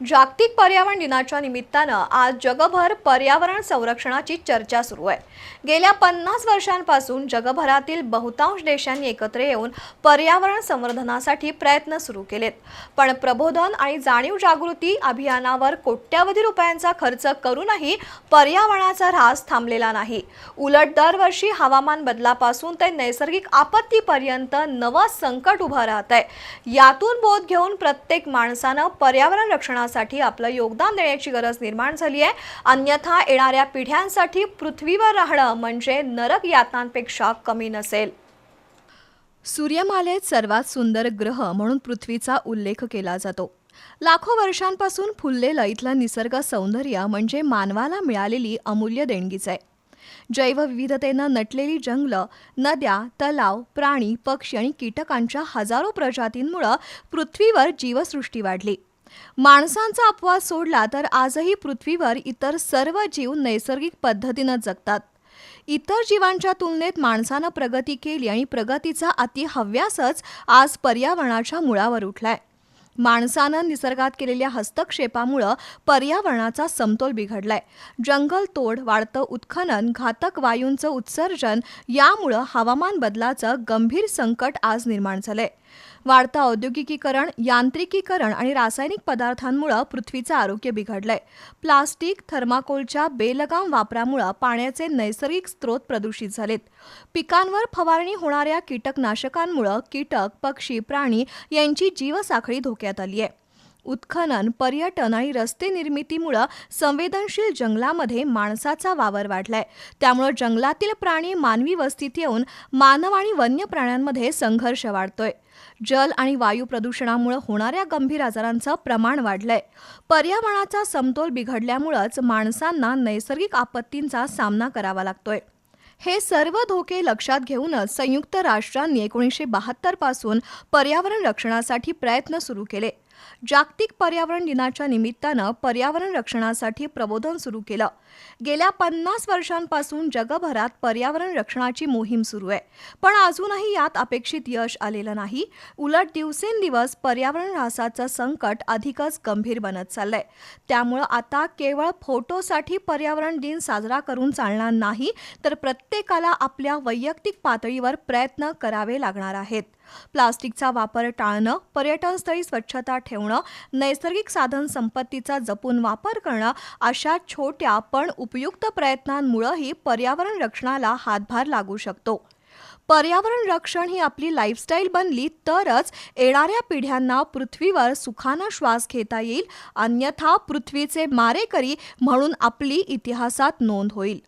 जागतिक पर्यावरण दिनाच्या निमित्तानं आज जगभर पर्यावरण संरक्षणाची चर्चा सुरू आहे. गेल्या पन्नास वर्षांपासून जगभरातील बहुतांश देशांनी एकत्र येऊन पर्यावरण संवर्धनासाठी प्रयत्न सुरू केलेत. पण प्रबोधन आणि जाणीव जागृती अभियानावर कोट्यावधी रुपयांचा खर्च करूनही पर्यावरणाचा ऱ्हास थांबलेला नाही. उलट दरवर्षी हवामान बदलापासून ते नैसर्गिक आपत्तीपर्यंत नवं संकट उभं राहत आहे यातून बोध घेऊन प्रत्येक माणसानं पर्यावरण रक्षणासाठी आपलं योगदान देण्याची गरज निर्माण झाली आहे. अन्यथा येणाऱ्या पिढ्यांसाठी पृथ्वीवर राहणं म्हणजे नरक यातनांपेक्षा कमी नसेल. सूर्यमालेत सर्वात सुंदर ग्रह म्हणून पृथ्वीचा उल्लेख केला जातो. लाखो वर्षांपासून फुललेलं इथलं निसर्ग सौंदर्य म्हणजे मानवाला मिळालेली अमूल्य देणगीच आहे. जैवविविधतेनं नटलेली जंगलं नद्या तलाव प्राणी पक्षी आणि कीटकांच्या हजारो प्रजातींमुळं पृथ्वीवर जीवसृष्टी वाढली. माणसांचा अपवाद सोडला तर आजही पृथ्वीवर इतर सर्व जीव नैसर्गिक पद्धतीनं जगतात. इतर जीवांच्या तुलनेत माणसानं प्रगती केली आणि प्रगतीचा अति हव्यासच आज पर्यावरणाच्या मुळावर उठलाय. माणसानं निसर्गात केलेल्या हस्तक्षेपामुळं पर्यावरणाचा समतोल बिघडलाय. जंगल तोड वाढतं उत्खनन घातक वायूंचं उत्सर्जन यामुळं हवामान बदलाचं गंभीर संकट आज निर्माण झालंय. वाढतं औद्योगिकीकरण यांत्रिकीकरण आणि रासायनिक पदार्थांमुळं पृथ्वीचं आरोग्य बिघडलंय. प्लास्टिक थर्माकोलच्या बेलगाम वापरामुळं पाण्याचे नैसर्गिक स्रोत प्रदूषित झालेत. पिकांवर फवारणी होणाऱ्या कीटकनाशकांमुळं कीटक पक्षी प्राणी यांची जीवसाखळी धोक्यात आली आहे उत्खनन पर्यटन आणि रस्ते निर्मितीमुळं संवेदनशील जंगलामध्ये माणसाचा वावर वाढलाय. त्यामुळं जंगलातील प्राणी मानवी वस्तीत येऊन मानव आणि वन्य प्राण्यांमध्ये संघर्ष वाढतोय. जल आणि वायू प्रदूषणामुळे होणाऱ्या गंभीर आजारांचं प्रमाण वाढलंय. पर्यावरणाचा समतोल बिघडल्यामुळंच माणसांना नैसर्गिक आपत्तींचा सामना करावा लागतोय. हे सर्व धोके लक्षात घेऊनच संयुक्त राष्ट्रांनी एकोणीसशे बहात्तरपासून पर्यावरण रक्षणासाठी प्रयत्न सुरू केले. जागतिक पर्यावरण दिनाच्या निमित्तानं पर्यावरण रक्षणासाठी प्रबोधन सुरू केलं. गेल्या पन्नास वर्षांपासून जगभरात पर्यावरण रक्षणाची मोहीम सुरू आहे. पण अजूनही यात अपेक्षित यश आलेलं नाही. उलट दिवसेंदिवस पर्यावरण ऱ्हासाचं संकट अधिकच गंभीर बनत चाललंय. त्यामुळं आता केवळ फोटोसाठी पर्यावरण दिन साजरा करून चालणार नाही तर प्रत्येकाला आपल्या वैयक्तिक पातळीवर प्रयत्न करावे लागणार आहेत. प्लास्टिकचा वापर टाळणं पर्यटनस्थळी स्वच्छता ठेवणं नैसर्गिक साधन संपत्तीचा जपून वापर करणं अशा छोट्या पण उपयुक्त प्रयत्नांमुळंही पर्यावरण रक्षणाला हातभार लागू शकतो. पर्यावरण रक्षण ही आपली लाईफस्टाईल बनली तरच येणाऱ्या पिढ्यांना पृथ्वीवर सुखानं श्वास घेता येईल अन्यथा पृथ्वीचे मारेकरी म्हणून आपली इतिहासात नोंद होईल.